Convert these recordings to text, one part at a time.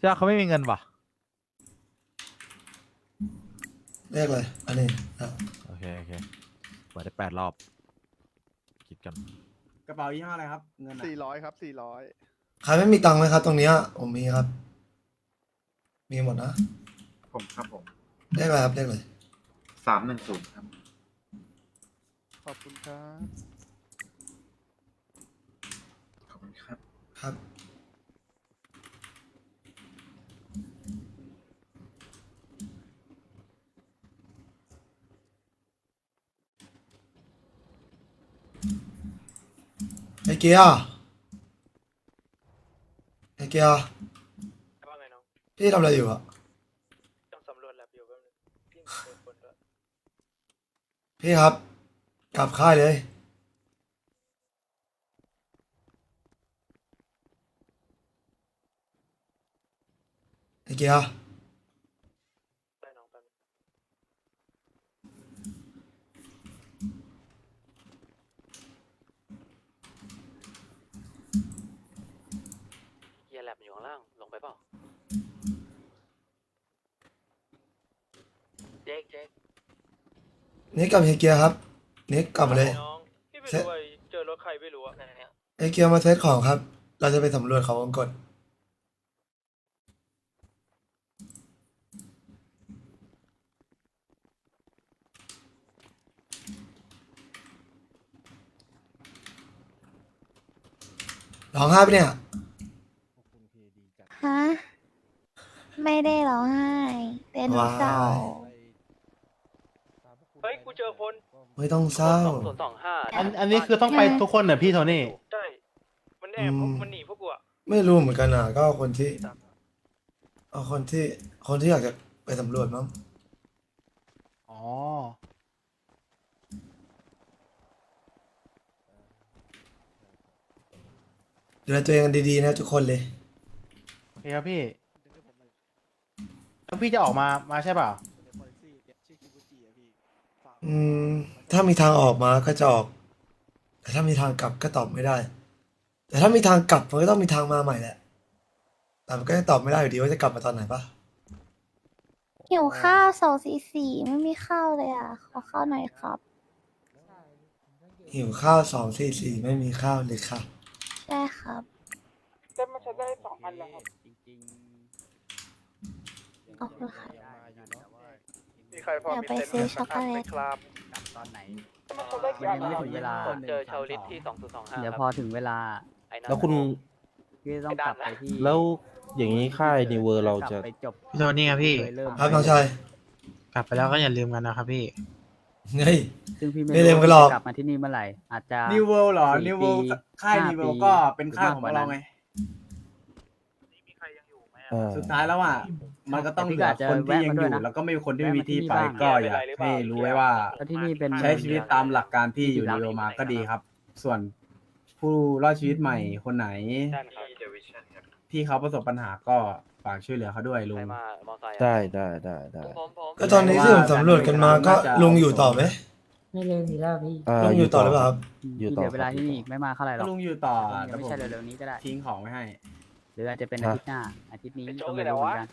ใช่ปะเขาไม่มีเงินว่ะเลขเลย อันนี้อะโอเคโอเคเปิดได้แปดรอบ คิดกันกระเป๋ายี่ห้ออะไรครับ เงินอะสี่ร้อยครับสี่ร้อยใครไม่มีตังค์ไหมครับ ตรงเนี้ยผมมีครับ มีหมดนะผมครับผมเลขอะไรครับเลขเลยสามหนึ่งศูนย์ครับ ขอบคุณครับ ขอบคุณครับ ครับ เกียร์ไอ้เกียร์ว่าไงน้องพี่ทำอะไรอยู่อะต้องสำรวจแลบอยู่แป๊บนึงพี่มีคนคนด้วยพี่ครับ กลับค่ายเลย ไอ้เกียร์ ได้น้องแป๊บนึงเฮียแลบอยู่ข้างล่าง ลงไปเปล่า เจ๊กเจ๊ก นิกกับไอ้เกียร์ครับนิกกลับมาเลยน้องพี่ไม่รู้ว่าเจอรถใครไม่รู้อะไอ้เกียร์มาเซตของครับ เราจะไปสำรวจเขาวงกฏร้องไห้ปะเนี่ย ฮะ ไม่ได้ร้องไห้แต่หนูเศร้า ว้ายเฮ้ย กูเจอคนไม่ต้องเศร้า สองศูนย์สองห้าอันอันนี้คือต้องไปทุกคนเหรอพี่โทนี่ ใช่มันแอบอืม มันหนีพวกกูอะไม่รู้เหมือนกันอะ ก็เอาคนที่ เอาคนที่ คนที่อยากจะไปสำรวจมั้ง อ๋อ ดูแลตัวเองกันดีๆนะทุกคนเลย โอเคครับพี่ แล้วพี่จะออกมา มาใช่เปล่า อืม ถ้ามีทางออกมาก็จะออก แต่ถ้ามีทางกลับก็ตอบไม่ได้ แต่ถ้ามีทางกลับมันก็ต้องมีทางมาใหม่แหละ แต่มันก็ยังตอบไม่ได้อยู่ดีว่าจะกลับมาตอนไหนปะหิวข้าวสองสี่สี่ไม่มีข้าวเลยอะ ขอข้าวหน่อยครับ หิวข้าวสองสี่สี่ไม่มีข้าวเลยค่ะใช่ครับ แต่มันจะได้สองอันแล้วครับ ขอบคุณค่ะ มีใครพอเดี๋ยวมีไปเซ็นซื้อไหมช็อกโกแลต ครับตอนไหนมันยังไม่ถึงเวลาผมเจอชาวลิตที่สองศูนย์สองห้าเดี๋ยวพอถึงเวลาไอ้นั่น แล้วคุณพี่ต้องกลับไปที่แล้วอย่างนี้ค่ายนิวเวอร์เราจะกลับไปจบพี่โทนี่ครับพี่ โดยเริ่มครับน้องชายกลับไปแล้วก็อย่าลืมกันนะครับพี่ เฮ้ย ซึ่งพี่ไม่ไม่เร็วรู้กันหรอกจะกลับมาที่นี่เมื่อไหร่อาจจะ นิวเวิลด์เหรอ สี่นิวเวิลด์ปีค่ายห้านิวเวิลปีด์ก็เป็นค่ายของหรือมากกว่าเรานั้นไง เออ สุดท้ายแล้วอะมันก็ต้องเหลือคนที่ยังอยู่แล้วก็ไม่มีคนที่ไม่มีที่ไปก็อยากให้รู้ไว้ว่า แล้วที่นี่เป็นใช้ชีวิตตามหลักการที่อยู่ในโรมาก็ดีครับ ส่วนผู้รอดชีวิตใหม่คนไหน ด้านครับที่เขาประสบปัญหาก็ฝากช่วยเหลือเขาด้วยลุใคงรมามอไซค์อะได้ได้ได้ได้ผมผมก็ตอนนี้ที่ผมสำรวจกันมาก็ลุงอยู่ต่อไหมไม่เร็วนี้แล้วพี่าลุงอยู่ต่อหรือเปล่าครับ อยู่พี่ต่อ เหลือเวลาครับที่นี่อีกไม่มากเท่าไหร่หรอกลุงอยู่ต่อยัแล้วงไม่ผมใช่เร็วๆนี้ก็ได้ ทิ้งของไว้ให้ห รืออาจจะเป็นอาทิตย์หน้าอาทิตย์นี้ก็ไม่รู้เหมือนกัน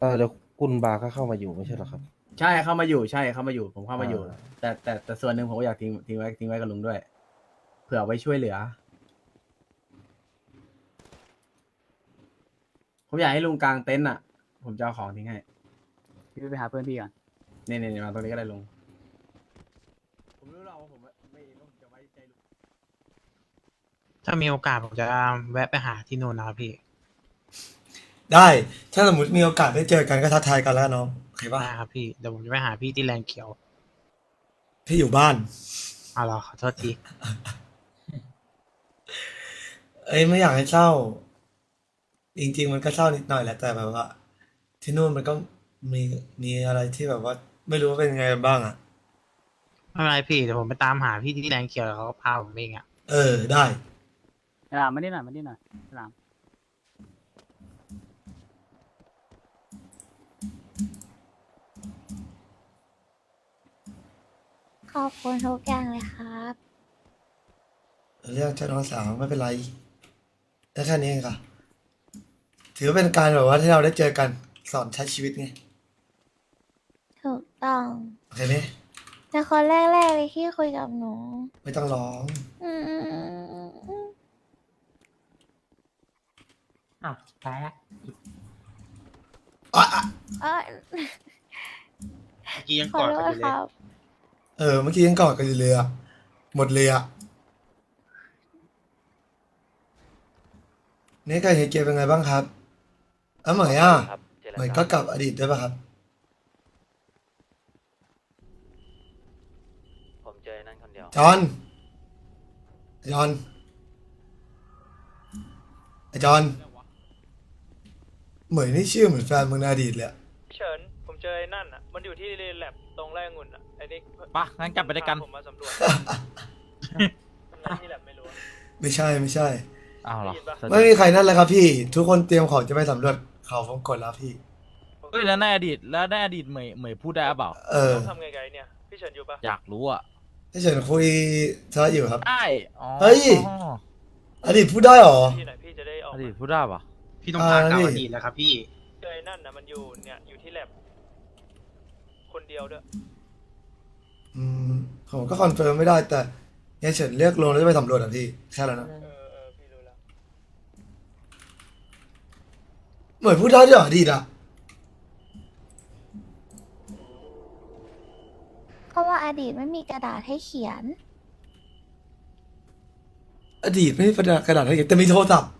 เออเดี๋ยวคุณบาร์ก็เข้ามาอยู่ไม่ใช่เหรอครับใช่เข้ามาอยู่ใช่เข้ามาอยู่ผมเข้ามาอยู่อ่าแต่แต่แต่ส่วนหนึ่งผมก็อยากทิ้งทิ้งไว้ทิ้งไว้กับลุงด้วย เผื่อไว้ช่วยเหลือ ผมอยากให้ลุงกางเต็นท์อะ ผมจะเอาของทิ้งให้พี่ไปหาเพื่อนพี่ก่อนเนี่ยเนี่ยมาตรงนี้ก็ได้ลุง ผมรู้หรอกว่าผมไม่ผมจะไว้ใจลุง ถ้ามีโอกาสผมจะแวะไปหาที่โน่นนะครับพี่ได้ ถ้าสมมติมีโอกาสได้เจอกันก็ทักทายกันแล้วกันน้องโอเคป่ะได้ครับพี่เดี๋ยวผมจะไปหาพี่ที่แลนด์เขียวพี่อยู่บ้าน เอาเหรอขอโทษทีเอ้ยไม่อยากให้เศร้า จริง ๆ มันก็เศร้านิดหน่อยแหละแต่แบบว่า ที่นู่นมันก็มีมีอะไรที่แบบว่า ไม่รู้ว่าเป็นยังไงบ้างอะ ไม่เป็นไรพี่เดี๋ยวผมไปตามหาพี่ที่แลนด์เขียวแล้วเขาก็พาผมเองอะเออได้ ฉลามมานี่หน่อยมานี่หน่อยฉลามขอบคุณทุกอย่างเลยครับ เรื่องเจ้าน้องสาวไม่เป็นไรได้แค่นี้เองค่ะ ถือว่าเป็นการแบบว่าที่เราได้เจอกันสอนใช้ชีวิตไงถูกต้องโอเคไหมแต่คนแรกๆเลยที่คุยกับหนู ไม่ต้องร้อง อืม อ้าวตายละอะอะเอ้ยเมื่อกี้ยังขอกอดโทกันษอยู่คเลยรับ เออเมื่อกี้ยังกอดกันอยู่เลยอะหมดเลยอะนี่การเฮเกมเป็นไงบ้างครับอ้าวเหมยอะเหมยก็กลับอดีตด้วยป่ะครับ ผมเจอนั่นคนเดียว จอน ไอ้จอน ไอจอน เหมยนี่ชื่อเหมือนแฟนมึงในอดีตเลยอะพี่เฉินผมเจอไอ้นั่นอะ มันอยู่ที่แลบตรงไร่องุ่นอะไอ้นี่ปะงั้นกลับไปด้วยกันผมมาสำรวจมันอะไรที่แลบไม่รู้อะ ไม่ใช่ไม่ใช่ อ้าวเหรอได้ยินปะ ไม่มีใครนั่นเลยครับพี่ ทุกคนเตรียมของจะไปสำรวจเขาฟงกดแล้วพี่ เฮ้ยแล้วในอดีตแล้วในอดีตเหมยเหมยพูดได้หรือเปล่า เออต้องทำไงไงเนี่ยพี่เฉินอยู่ปะอยากรู้อะ ให้เฉินคุยซะอยู่ครับ ได้อ๋อเฮ้ย อดีตพูดได้หรอ ที่ไหนพี่จะได้ออกอมาดีตพูดได้ปะ พี่ต้องพากลับอ่านี่ อดีตแล้วครับพี่ เจอไอ้นั่นนะมันอยู่เนี่ยอยู่ที่แลบคนเดียวด้วยอืมผมก็คอนเฟิร์มไม่ได้แต่เฮียเฉินเรียกลงแล้วจะไปสำรวจอะพี่แค่นั้นนะเออเออพี่รู้แล้วเหมือนพูดได้ด้วยเหรออดีตอะเพราะว่าอดีตไม่มีกระดาษให้เขียน อดีตไม่มีกระดาษกระดาษให้เขียนแต่มีโทรศัพท์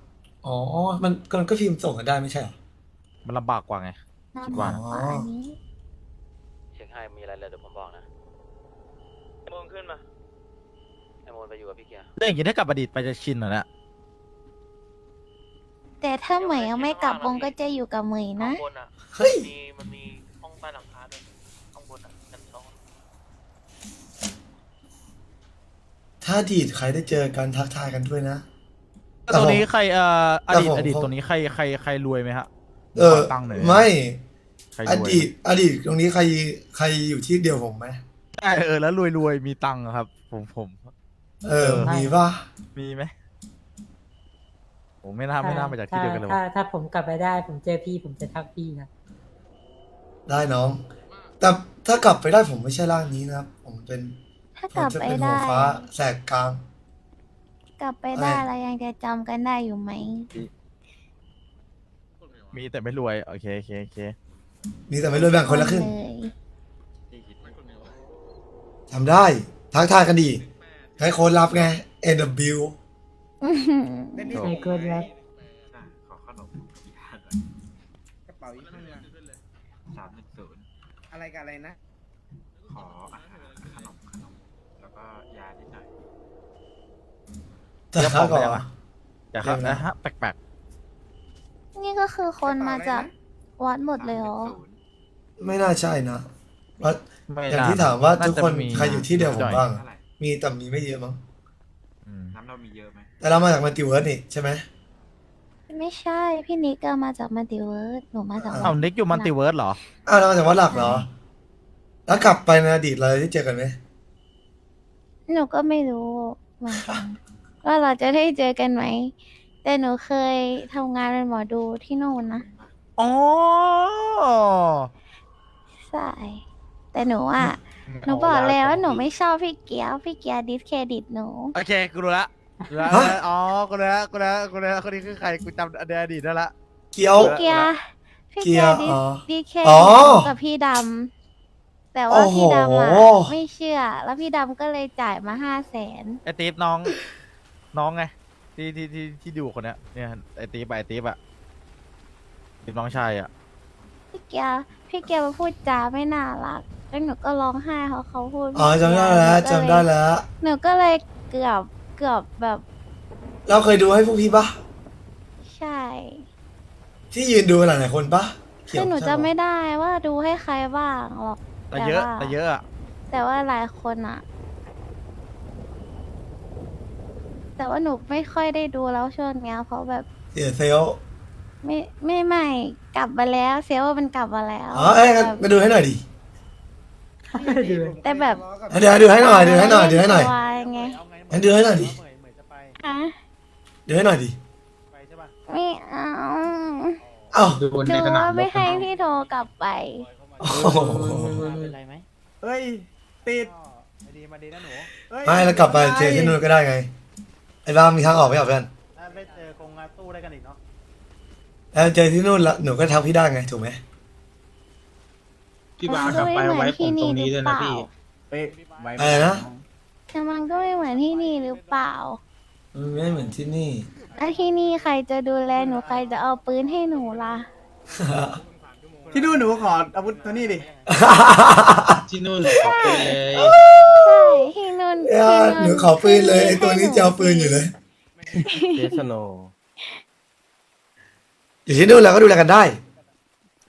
อ๋อ มันมันก็พิมพ์ส่งกันได้ไม่ใช่เหรอ มันลำบากกว่าไง น่าคิดบอว่ากว่าอันนี้เช็คให้มีอะไรเลยเดี๋ยวผมบอกนะไอโมนขึ้นมาไอโมนไปอยู่กับพี่เกียร์เรื่องอย่างนี้ถ้ากลับอดีตไปจะชินเหรอเนี่ยแต่ถ้าเหมยยังไม่กลับวงก็จะอยู่กับเหมยนะ ข้างบนอะเฮ้ย มีมันมีห้องใต้หลังคาด้วยข้างบนอะชั้นสองถ้าอดีตใครได้เจอกันทักทายกันด้วยนะ ตรงนี้ใครเอ่ออแต่ดีตผมอดีตผมตรงนี้ใครใครใครรวยไหมฮะเออขตั้งหน่อยไม่ใครรอวยดีตอดีตตรงนี้ใครใครอยู่ที่เดียวผมไหมใช่เออแล้วรวยรวยมีตังค์อะครับ ผมผม เออมีป่ะมีไหมผมไม่น่าไม่น่ามาจากที่เดียวกันเลยถ้าว่ะถ้าผมกลับไปได้ ผมเจอพี่ผมจะทักพี่นะได้น้อง แต่ถ้ากลับไปได้ผมไม่ใช่ร่างนี้นะครับ ผมเป็นถ้าผกมลับจะไปเป็นหัได้วฟ้าแสกกลาง กลับไปได้อะไร เรายังจะจำกันได้อยู่ไหม มีแต่ไม่รวย โอเคโอเคโอเคมีแต่ไม่รวยแบ่งคนละครึ่งเลยทำได้ทักทายกันดีให้โค้ดรับไง NW อื้อหือใช่ก็แล้วอะขอขนมกับยาหน่อยกระเป๋าอีกข้างหนึงสามหนึ่งศูนย์อะไรกับอะไรนะ ขออาหารขนมขนม แล้วก็ยานิดหน่อยแต่ถ้าก่อนอยากครับเดี๋ยวนะ นะฮะแปลกนี่ก็คือคนมาจากวัดหมดเลยเหรอ310ไม่น่าใช่นะเพราะๆไม่อย่างน่ที่ถามว่าน่ทุกจะคนมีใครอยู่ที่เดียวผมบ้างเท่าไหร่มีแต่มีไม่เยอะมั้งอืมน้ำเรามีเยอะไหมแต่เรามาจากมัลติเวิร์สนี่ใช่ไหม ไม่ใช่พี่นิกก็มาจากมัลติเวิร์สหนูมาจากเอานิกอยู่มัลติเวิร์สเหรอ อ้าวเรามาจากวัดหลักเหรอ แล้วกลับไปในอดีตเราได้เจอกันไหมหนูก็ไม่รู้เหมือนกัน ว่าเราจะได้เจอกันไหม แต่หนูเคยทำงานเป็นหมอดูที่นู่นนะอ๋อใช่แต่หนูอะหนูบอกแล้วว่าหนูไม่ชอบพี่เกียวพี่เกียวดิสเครดิตหนู โอเคกูรู้ละรู้ละอ๋อกูรู้ละกูรู้ละกูรู้ละคนนี้คือใครกูจำอดีตได้ละ เกียว พี่เกียวพี่เกียวดิเกียร์อ๋อดิสเครอ๋ดิอตกับพี่ดำแต่ว่าโอ้โหพี่ดำอะไม่เชื่อ แล้วพี่ดำก็เลยจ่ายมาห้าแสนไอตีฟน้อง น้องไงที่ที่ที่ที่ดูคนเนี้ยเนี่ยไอตีฟอะไอตีฟอะตีฟน้องชายอะพี่เกียวพี่เกียวมาพูดจาไม่น่ารักแล้วหนูก็ร้องไห้เพราะเขาพูดอ๋อจำได้แล้วจำได้แล้ว หนูก็เลยเกือบเกือบแบบเราเคยดูให้พวกพี่ปะใช่ที่ยืนดูหลายๆคนปะเขีคืยวอหนูใช่จะปะไม่ได้ว่าดูให้ใครบ้างหรอก แต่เยอะแต่ว่า แต่เยอะอะแต่ว่าหลายคนอะ แต่ว่าหนูไม่ค่อยได้ดูแล้วช่วงเนี้ยเพราะแบบเสียเซลลไม่ไม่ไม่กลับมาแล้วเซลล์มันกลับมาแล้วอ๋อเอ้ยงั้นแบบมาดูให้หน่อยดิดูแต่แบบเดี๋ยวดูให้หน่อยดูให้หน่อยดูให้หน่อยตัวไงงั้นดูให้หน่อยดิ เหมยเหมยจะไปอะดูให้หน่อยดิ ไปใช่ป่ะไม่เอาอ๋อเอ้าดูหนูในสนามว่ารไม่บให้พี่โทรกลับไป โอ้โหเป็นไรไหมเฮ้ยติดมาดีมาดีนะหนูเฮ้ยไม่แล้วกลับไปเจอที่นู่นก็ได้ไงไอ้บ้ามีทางออกไหมอะเพื่อนถ้าไปเจอกงงานตู้ได้กันอีกเนาะแล้วเจอที่นู่นแล้วหนูก็ทักพี่ได้ไงถูกไหมพี่บาร์กลับไปเอาไว้ผมตรงนี้ด้วยนะพี่เอ้ยไว้อะไรนะแต่มันก็ไม่เหมือนที่นี่หรือเปล่า มันไม่เหมือนที่นี่ แล้วที่นี่ใครจะดูแลหนูใครจะเอาปืนให้หนูล่ะ ที่นู่นหนูขออาวุธตัวนี้ดิที่นู่นเลยขอบคุณเลยใช่ที่นู่นเอ้ยหนูขอปืนเลยไอ้ตัวนี้จะเอาปืนอยู่เลยเจสโนอยู่ที่นู่นเราก็ดูแลกันได้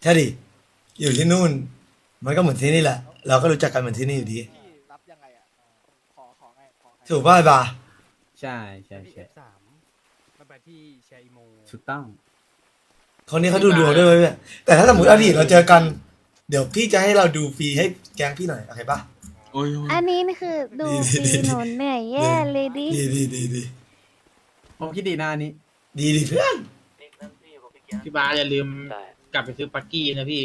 ใช่ดิอยู่ที่นู่น มันก็เหมือนที่นี่แหละ เราก็รู้จักกันเหมือนที่นี่อยู่ดีพี่รับยังไงอะ ขอ ขอไงขอไงถูกป่ะไอ้บาใช่ใช่ใช่สามมันไปที่แชร์อีโมถูกต้อง คนนี้เขาดูดวงด้วยเว้ยแต่ถ้าสมมติอดีตเราเจอกัน เดี๋ยวพี่จะให้เราดูฟรีให้แก๊งพี่หน่อยโอเคป่ะโอ้ยอันนี้คือดูดีฟรีดีดีหนูเหนื่อยแย่เลยดิ ดีดีดีดีผมคิดดีหน้านี้ ดีดีเพื่อนพี่บาร์อย่าลืมได้กลับไปซื้อปักกี้นะพี่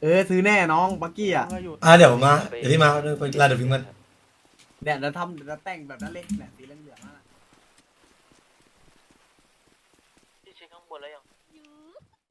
เออซื้อแน่น้องบักกี้อะเมื่ออยู่อะเดี๋ยวผมมาเดี๋ยวพี่มาเดี๋ยวไปลาเดี๋ยวพิมพ์กันเนี่ยเราทำเราแต่งแบบนั้นเล็กเนี่ยสีเหลืองๆนั่นน่ะ